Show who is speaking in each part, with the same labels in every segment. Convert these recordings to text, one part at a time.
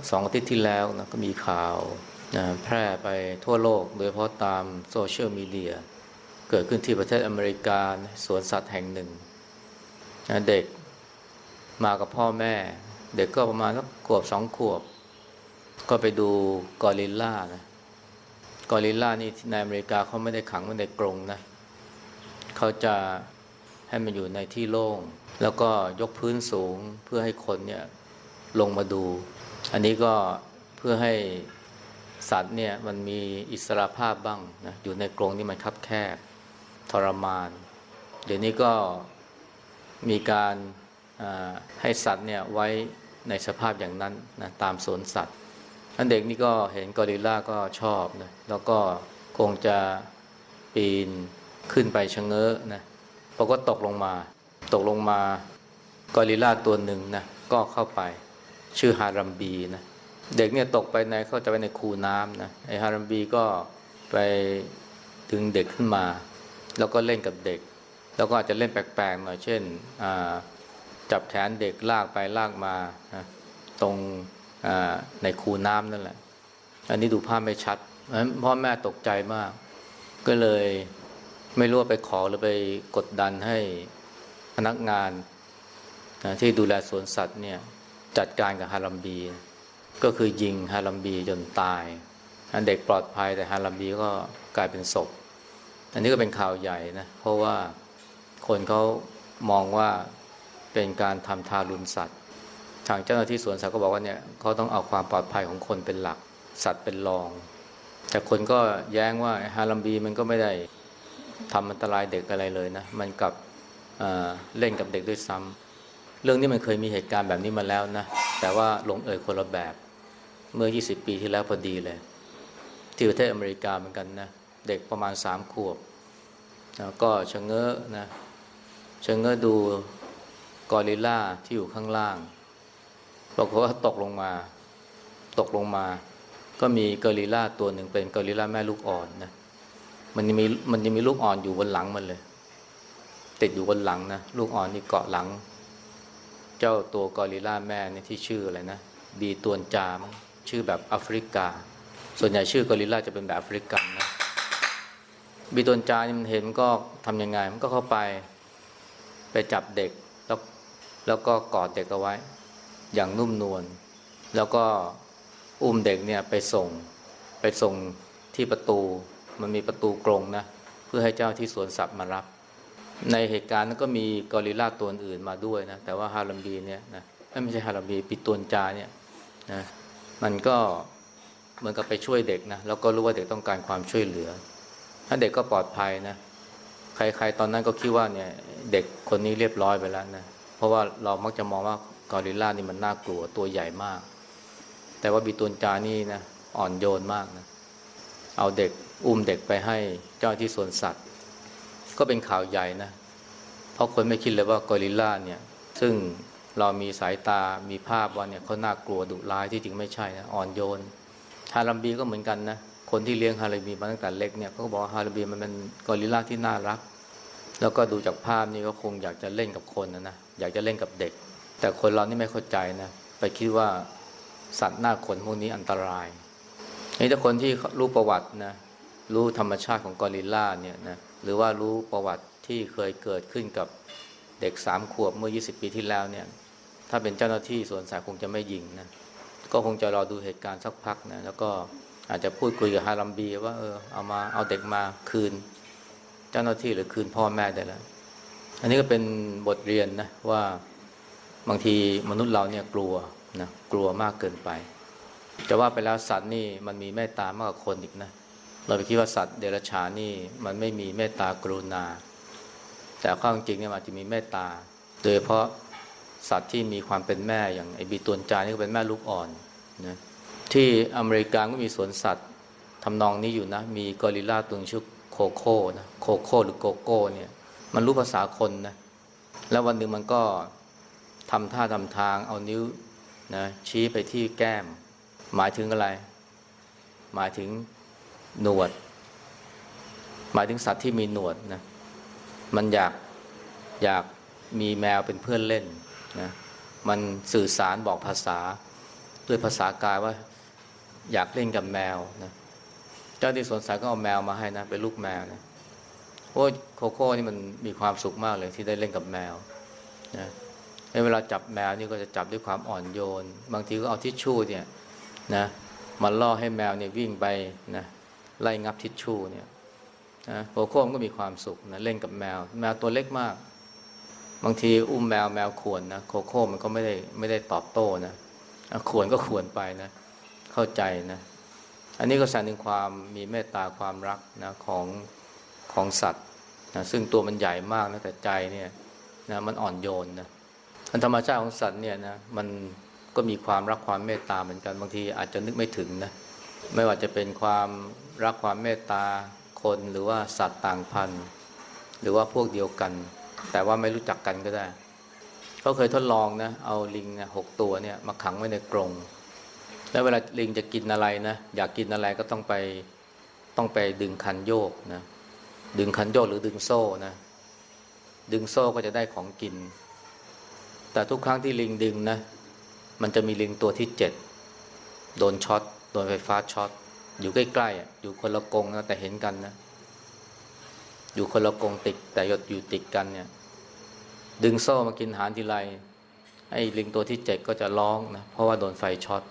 Speaker 1: สักสองอาทิตย์ที่แล้วนะก็มีข่าวนะแพร่ไปทั่วโลก โดยเฉพาะตามโซเชียลมีเดีย เกิดขึ้นที่ประเทศอเมริกาสวนสัตว์แห่งหนึ่งนะเด็กมากับพ่อแม่ เด็กก็ประมาณสักขวบสองขวบ ก็ไปดูกอริลลานะกอริลลานี่ในอเมริกาเขาไม่ได้ขังไว้ในกรงนะเขาจะให้มันอยู่ในที่โล่ง แล้วก็ยกพื้นสูงเพื่อให้คนเนี่ยลงมาดู อันนี้ก็เพื่อให้สัตว์เนี่ยมันมีอิสระภาพบ้างนะอยู่ในกรงที่มันคับแคบทรมาน เดี๋ยวนี้ก็มีการให้สัตว์เนี่ยไว้ในสภาพอย่างนั้นนะตามสวนสัตว์อันเด็กนี่ก็เห็นกอริลลาก็ชอบนะแล้วก็คงจะปีนขึ้นไปชะเง้อนะพอก็ตกลงมา ตกลงมากอริลลาตัวหนึ่งนะก็เข้าไป ชื่อฮารัมบีนะเด็กเนี่ยตกไปในเข้าจะไปในคูน้ำนะไอฮารัมบีก็ไปดึงเด็กขึ้นมา แล้วก็เล่นกับเด็ก แล้วก็อาจจะเล่นแปลกๆหน่อยเช่นจับแขนเด็กลากไปลากมาตรงในคูน้ำนั่นแหละ อันนี้ดูภาพไม่ชัดเพราะฉะนั้นพ่อแม่ตกใจมาก ก็เลยไม่รู้ว่าไปขอหรือไปกดดันให้พนักงานที่ดูแลสวนสัตว์เนี่ย จัดการกับฮารัมบี ก็คือยิงฮารัมบีจนตายอันเด็กปลอดภัยแต่ฮารัมบีก็กลายเป็นศพ อันนี้ก็เป็นข่าวใหญ่นะ เพราะว่าคนเขามองว่าเป็นการทำทารุณสัตว์ ทางเจ้าหน้าที่สวนสัตว์ก็บอกว่าเนี่ยเขาต้องเอาความปลอดภัยของคนเป็นหลัก สัตว์เป็นรอง แต่คนก็แย้งว่าฮารัมบีมันก็ไม่ได้ทำอันตรายเด็กอะไรเลยนะ มันกับเเล่นกับเด็กด้วยซ้ำ เรื่องนี้มันเคยมีเหตุการณ์แบบนี้มาแล้วนะ แต่ว่าลงเอยคนละแบบเมื่อ 20 ปีที่แล้วพอดีเลย ที่ประเทศอเมริกาเหมือนกันนะ เด็กประมาณสามขวบก็ชะเง้อนะชะเง้อดูกอริลลาที่อยู่ข้างล่างปรากฏว่าตกลงมา ตกลงมา ก็มีกอริลลาตัวหนึ่งเป็นกอริลลาแม่ลูกอ่อนนะมันยังมีมันยังมีลูกอ่อนอยู่บนหลังมันเลย ติดอยู่บนหลังนะลูกอ่อนนี่เกาะหลัง เจ้าตัวกอริลลาแม่เนี่ยที่ชื่ออะไรนะบีตวนจามชื่อแบบแอฟริกา ส่วนใหญ่ชื่อกอริลลาจะเป็นแบบแอฟริกันนะบีตวนจานี่มันเห็นมันก็ทำยังไง มันก็เข้าไปไปจับเด็กแล้วแล้วก็กอดเด็กเอาไว้ อย่างนุ่มนวลแล้วก็อุ้มเด็กเนี่ยไปส่งไปส่งที่ประตูมันมีประตูกรงนะ เพื่อให้เจ้าที่สวนสัตว์มารับ ในเหตุการณ์นั้นก็มีกอริลลาตัวอื่นมาด้วยนะ แต่ว่าฮารัมบีเนี่ยนะไม่ใช่ฮารัมบีปิตวนจาเนี่ยนะมันก็เหมือนกับไปช่วยเด็กนะแล้วก็รู้ว่าเด็กต้องการความช่วยเหลือ ถ้าเด็กก็ปลอดภัยนะ ใครๆตอนนั้นก็คิดว่าเนี่ยเด็กคนนี้เรียบร้อยไปแล้วนะเพราะว่าเรามักจะมองว่ากอริลลานี่มันน่ากลัวตัวใหญ่มาก แต่ว่าบิตูนจานี่นะอ่อนโยนมากนะเอาเด็กอุ้มเด็กไปให้เจ้าที่สวนสัตว์ ก็เป็นข่าวใหญ่นะ เพราะคนไม่คิดเลยว่ากอริลลาเนี่ยซึ่งเรามีสายตามีภาพว่าเนี่ยเขาน่ากลัวดุร้ายที่จริงไม่ใช่นะอ่อนโยน ฮารัมบีก็เหมือนกันนะ คนที่เลี้ยงฮารัมบีมาตั้งแต่เล็กเนี่ยเขาก็บอกว่าฮารัมบีมันเป็นกอริลลาที่น่ารัก แล้วก็ดูจากภาพนี่ก็คงอยากจะเล่นกับคนนะนะอยากจะเล่นกับเด็ก แต่คนเรานี่ไม่เข้าใจนะไปคิดว่าสัตว์หน้าขนพวกนี้อันตรายนี่ถ้าคนที่รู้ประวัตินะ รู้ธรรมชาติของกอริลลาเนี่ยนะหรือว่ารู้ประวัติที่เคยเกิดขึ้นกับเด็กสามขวบเมื่อ 20 ปีที่แล้วเนี่ย ถ้าเป็นเจ้าหน้าที่สวนสัตว์คงจะไม่ยิงนะก็คงจะรอดูเหตุการณ์สักพักนะแล้วก็อาจจะพูดคุยกับฮารัมบีว่าเออเอามาเอาเด็กมาคืน เจ้าหน้าที่หรือคืนพ่อแม่ได้แล้วอันนี้ก็เป็นบทเรียนนะว่าบางทีมนุษย์เราเนี่ยกลัวนะกลัวมากเกินไป จะว่าไปแล้วสัตว์นี่มันมีเมตตามากกว่าคนอีกนะ เราไปคิดว่าสัตว์เดรัจฉานนี่มันไม่มีเมตตากรุณา แต่ความจริงเนี่ยมันจะมีเมตตา โดยเฉพาะสัตว์ที่มีความเป็นแม่อย่างไอบีตวนจานี่ก็เป็นแม่ลูกอ่อนนะที่อเมริกาก็มีสวนสัตว์ทำนองนี้อยู่นะ มีกอริลลาตัวชื่อโคโค่นะโคโค่หรือโกโก้เนี่ยมันรู้ภาษาคนนะแล้ววันหนึ่งมันก็ทำท่าทำทางเอานิ้วนะชี้ไปที่แก้ม หมายถึงอะไร หมายถึง หนวด หมายถึงสัตว์ที่มีหนวดนะมันอยากอยากมีแมวเป็นเพื่อนเล่นนะมันสื่อสารบอกภาษา ด้วยภาษากายว่า อยากเล่นกับแมวนะเจ้าที่สวนสัตว์ก็เอาแมวมาให้นะเป็นลูกแมวนะโอ้โคโค่นี่มันมีความสุขมากเลยที่ได้เล่นกับแมวนะในเวลาจับแมวนี่ก็จะจับด้วยความอ่อนโยน บางทีก็เอาทิชชู่เนี่ยนะมาล่อให้แมวเนี่ยวิ่งไปนะ ไล่งับทิชชู่เนี่ยนะโคโค่มก็มีความสุขนะเล่นกับแมว แมวตัวเล็กมาก บางทีอุ้มแมวแมวขวนนะโคโค่มันก็ไม่ได้ไม่ได้ตอบโต้นะอะขวนก็ขวนไปนะ เข้าใจนะ อันนี้ก็แสดงถึงความมีเมตตาความรักนะของของสัตว์นะซึ่งตัวมันใหญ่มากนะแต่ใจเนี่ยนะมันอ่อนโยนนะอันธรรมชาติของสัตว์เนี่ยนะมันก็มีความรักความเมตตาเหมือนกันบางทีอาจจะนึกไม่ถึงนะ ไม่ว่าจะเป็นความรักความเมตตาคนหรือว่าสัตว์ต่างพันธุ์ หรือว่าพวกเดียวกัน แต่ว่าไม่รู้จักกันก็ได้เขาเคยทดลองนะ เอาลิงนะหกตัวเนี่ยมาขังไว้ในกรงแล้วเวลาลิงจะกินอะไรนะอยากกินอะไรก็ต้องไปต้องไปดึงคันโยกนะดึงคันโยกหรือดึงโซ่นะดึงโซ่ก็จะได้ของกิน แต่ทุกครั้งที่ลิงดึงนะมันจะมีลิงตัวที่เจ็ดโดนช็อต โดนไฟฟ้าช็อตอยู่ใกล้ๆอยู่คนละกงนะแต่เห็นกันนะอยู่คนละกงติด แต่ยดอยู่ติดกันเนี่ย ดึงโซ่มากินอาหารทีไรไอ้ลิงตัวที่เจ็ดก็จะร้องนะเพราะว่าโดนไฟช็อต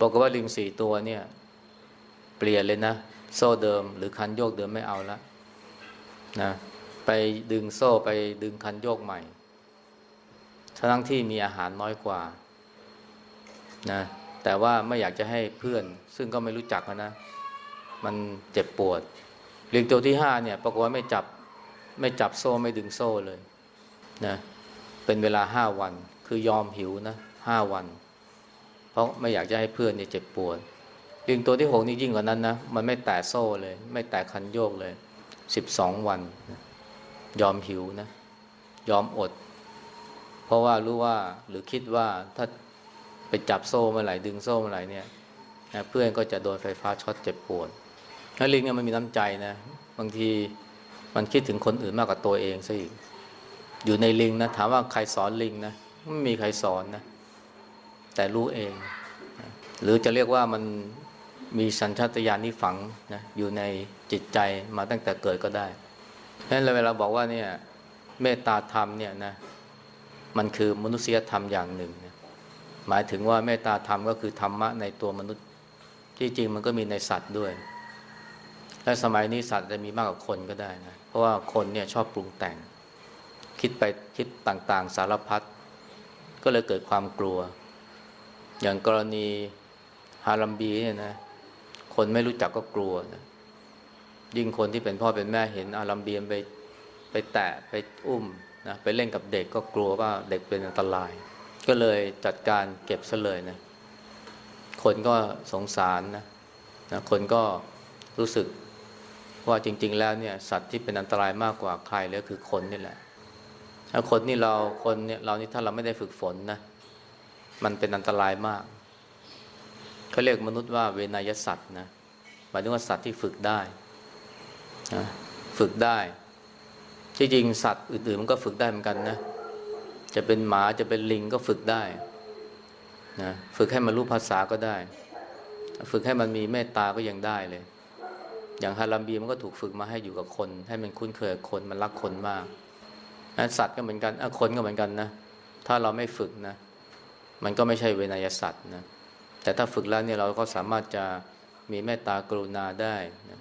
Speaker 1: บอกว่าลิงสี่ตัวเนี่ย เปลี่ยนเลยนะ โซ่เดิม หรือคันโยกเดิมไม่เอาละนะไปดึงโซ่ไปดึงคันโยกใหม่ทั้งที่มีอาหารน้อยกว่านะ แต่ว่าไม่อยากจะให้เพื่อน ซึ่งก็ไม่รู้จักนะ มันเจ็บปวดลิงตัวที่ห้าเนี่ยปรากฏว่าไม่จับไม่จับโซ่ไม่ดึงโซ่เลยนะเป็นเวลาห้าวัน คือยอมหิวนะห้าวัน เพราะไม่อยากจะให้เพื่อนเนี่ยเจ็บปวดลิงตัวที่หกนี่ยิ่งกว่านั้นนะมันไม่แตะโซ่เลย ไม่แตะคันโยกเลยสิบสองวัน ยอมหิวนะ ยอมอด เพราะว่ารู้ว่าหรือคิดว่าถ้า ไปจับโซ่เมื่อไหร่ดึงโซ่เมื่อไหร่เนี่ยนะเพื่อนก็จะโดนไฟฟ้าช็อตเจ็บปวดแล้วลิงเนี่ยมันมีน้ำใจนะบางทีมันคิดถึงคนอื่นมากกว่าตัวเองซะอีกอยู่ในลิงนะถามว่าใครสอนลิงนะไม่มีใครสอนนะแต่รู้เอง หรือจะเรียกว่ามันมีสัญชาตญาณที่ฝังนะอยู่ในจิตใจมาตั้งแต่เกิดก็ได้เพราะฉะนั้นเวลาบอกว่าเนี่ยเมตตาธรรมเนี่ยนะมันคือมนุษยธรรมอย่างหนึ่งนะ หมายถึงว่าเมตตาธรรมก็คือธรรมะในตัวมนุษย์ที่จริงมันก็มีในสัตว์ด้วย และสมัยนี้สัตว์จะมีมากกว่าคนก็ได้นะเพราะว่าคนเนี่ยชอบปรุงแต่ง คิดไปคิดต่างๆ สารพัดก็เลยเกิดความกลัว อย่างกรณีฮารัมบีเนี่ยนะคนไม่รู้จักก็กลัวนะยิ่งคนที่เป็นพ่อเป็นแม่เห็นอารัมเบียนไปไปแตะไปอุ้มนะไปเล่นกับเด็กก็กลัวว่าเด็กเป็นอันตราย ก็เลยจัดการเก็บซะเลยนะ คนก็สงสารนะนะ คนก็รู้สึกว่าจริง ๆ แล้วเนี่ย สัตว์ที่เป็นอันตรายมากกว่าใครเลยคือคนนี่แหละ ถ้าคนนี่เราคนเนี่ยเรานี่ถ้าเราไม่ได้ฝึกฝนนะ มันเป็นอันตรายมากเขาเรียกมนุษย์ว่าเวนยสัตว์นะหมายถึงว่าสัตว์ที่ฝึกได้นะฝึกได้ ที่จริงสัตว์อื่นๆมันก็ฝึกได้เหมือนกันนะ จะเป็นหมาจะเป็นลิงก็ฝึกได้นะฝึกให้มันรู้ภาษาก็ได้ ฝึกให้มันมีเมตตาก็ยังได้เลย อย่างฮารัมบีมันก็ถูกฝึกมาให้อยู่กับคน ให้มันคุ้นเคยกับคนมันรักคนมากสัตว์ก็เหมือนกันคนก็เหมือนกันนะถ้าเราไม่ฝึกนะ มันก็ไม่ใช่เวนยสัตว์นะแต่ถ้าฝึกแล้วเนี่ยเราก็สามารถจะมีเมตตากรุณาได้นะ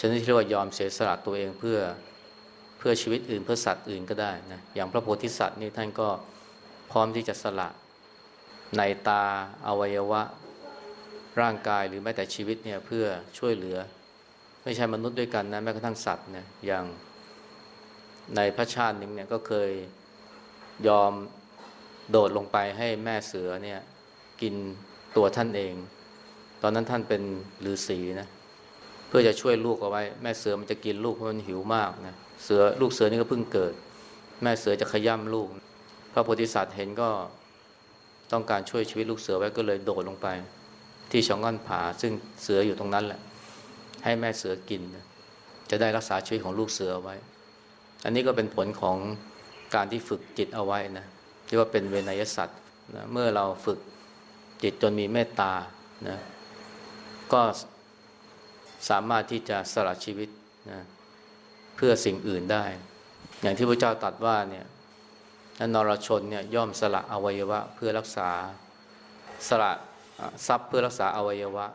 Speaker 1: ชนิดที่เรียกว่ายอมเสียสละตัวเองเพื่อ พื่อชีวิตอื่นเพื่อสัตว์อื่นก็ได้นะอย่างพระโพธิสัตว์นี่ท่านก็พร้อมที่จะสละในตาอวัยวะร่างกายหรือแม้แต่ชีวิตเนี่ยเพื่อช่วยเหลือ ไม่ใช่มนุษย์ด้วยกันนะแม้กระทั่งสัตว์นี่ยอย่างในพระชาติหนึ่งเนี่ยก็เคยยอมโดดลงไปให้แม่เสือเนี่ยกินตัวท่านเอง ตอนนั้นท่านเป็นฤาษีนะเพื่อจะช่วยลูกเอาไว้ แม่เสือมันจะกินลูกเพราะมันหิวมากนะ เสือลูกเสือนี่ก็เพิ่งเกิด แม่เสือจะขย่ำลูก พระโพธิสัตว์เห็นก็ต้องการช่วยชีวิตลูกเสือไว้ก็เลยโดดลงไป ที่ช่องง่อนผาซึ่งเสืออยู่ตรงนั้นแหละ ให้แม่เสือกิน จะได้รักษาชีวิตของลูกเสือไว้ อันนี้ก็เป็นผลของการที่ฝึกจิตเอาไว้นะที่ว่าเป็นเวนยสัตว์นะเมื่อเราฝึกจิตจนมีเมตตานะก็สามารถที่จะสละชีวิตนะ เพื่อสิ่งอื่นได้ อย่างที่พระเจ้าตรัสว่าเนี่ยนรชนเนี่ยย่อมสละอวัยวะ เพื่อรักษาสละทรัพย์เพื่อรักษาอวัยวะ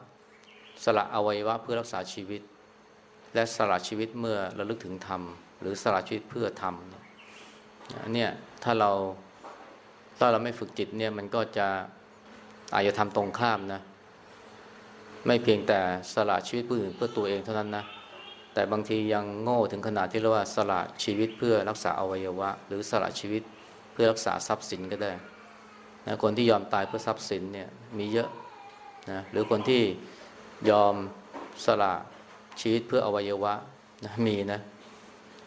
Speaker 1: สละอวัยวะเพื่อรักษาชีวิต และสละชีวิตเมื่อระลึกถึงธรรม หรือสละชีวิตเพื่อธรรมเนี่ยเนี่ยถ้าเราถ้าเราไม่ฝึกจิตเนี่ยมันก็จะอาจจะทำตรงข้ามนะ ไม่เพียงแต่สละชีวิตผู้อื่นเพื่อตัวเองเท่านั้นนะ แต่บางทียังโง่ถึงขนาดที่เรียกว่าสละชีวิตเพื่อรักษาอวัยวะ หรือสละชีวิตเพื่อรักษาทรัพย์สินก็ได้นะคนที่ยอมตายเพื่อทรัพย์สินเนี่ยมีเยอะนะหรือคนที่ยอมสละชีวิตเพื่ออวัยวะนะมีนะ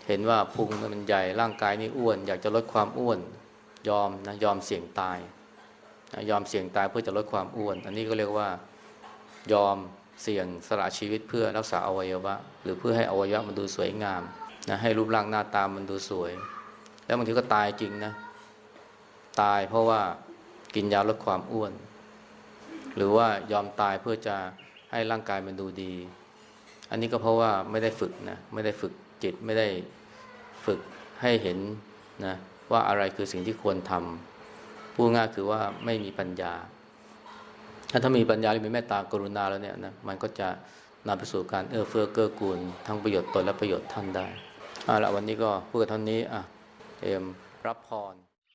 Speaker 1: เห็นว่าพุงมันใหญ่ร่างกายนี่อ้วน อยากจะลดความอ้วน ยอมนะยอมเสี่ยงตายนะยอมเสี่ยงตายเพื่อจะลดความอ้วน อันนี้ก็เรียกว่ายอม เสี่ยงสละชีวิตเพื่อรักษาอวัยวะ หรือเพื่อให้อวัยวะมันดูสวยงามนะให้รูปร่างหน้าตามันดูสวย แล้วบางทีก็ตายจริงนะ ตายเพราะว่ากินยาลดความอ้วน หรือว่ายอมตายเพื่อจะให้ร่างกายมันดูดี อันนี้ก็เพราะว่าไม่ได้ฝึกนะไม่ได้ฝึกจิตไม่ได้ฝึกให้เห็นนะว่าอะไรคือสิ่งที่ควรทำพูดง่ายคือว่าไม่มีปัญญา ถ้าถ้ามีปัญญาหรือมีเมตตากรุณาแล้วเนี่ยนะมันก็จะนำไปสู่การเอื้อเฟื้อเกื้อกูลทั้งประโยชน์ตนและประโยชน์ท่านได้เอาละวันนี้ก็พูดกันเท่านี้อะเอ็มรับพร